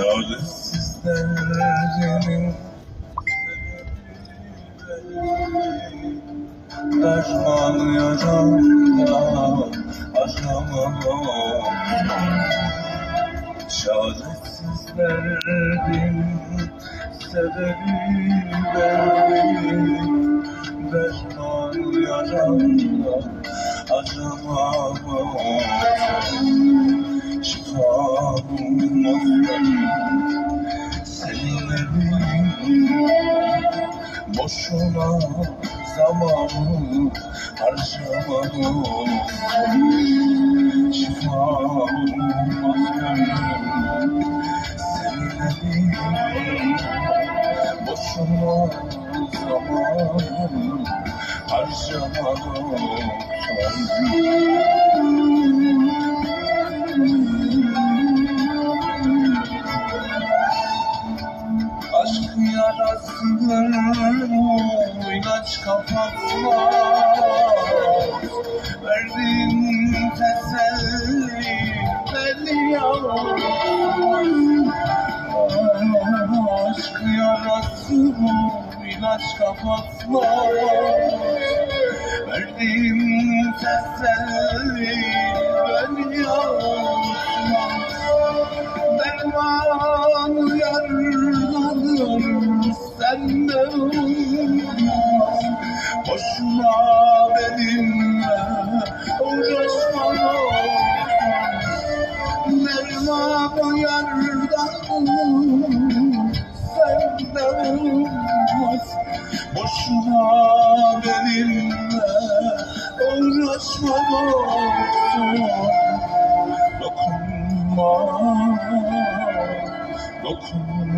Davut. Derman yaramda aşamam Şahadetsiz derdim sebebi benim Derman yaramda aşamam Şifam olsun seninle Boşuna zamanı harcamadım Şifa gönlüm seninle değil Boşuna zamanı harcamadım Yarasını ilaç kapatmaz. Verdiğin teselli beni yalan Aşk yarasını ilaç kapatmaz. Verdiğin teselli senden Boşuna benimle uğraşma Derman yarladım senden Boşuna benimle uğraşma Dokunma, dokunma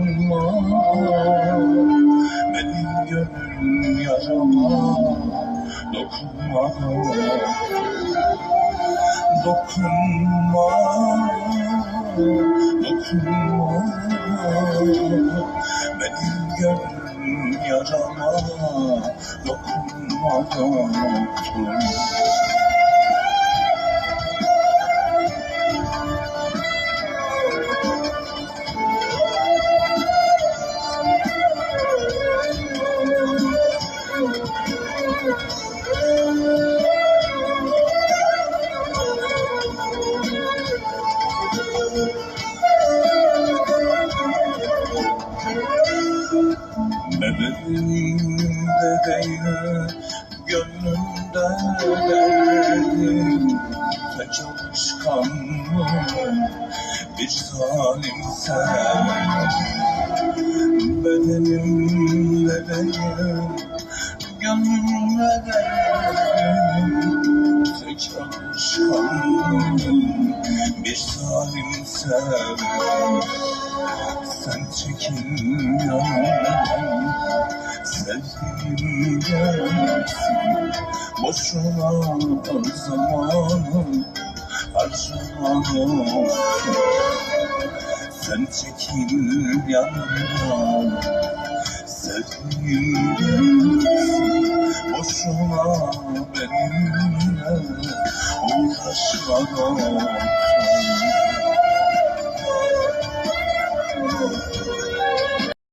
gönlüm yarama Dokunma, dokunma. Dokunma Benim gönlüm yarama Dokunma, dokunma Bebeğimde değil, gönlümde derdim Ve çalışkanım, bir zalim sen Bedenimde değil, Ve çalışkanım, bir zalim sen sen çekil yanımdan Sevdiğim gelsin Boşuna zamanı harcamadım Sen çekil yanımdan Sevdiğim gelsin Boşuna benimle uğraşmadan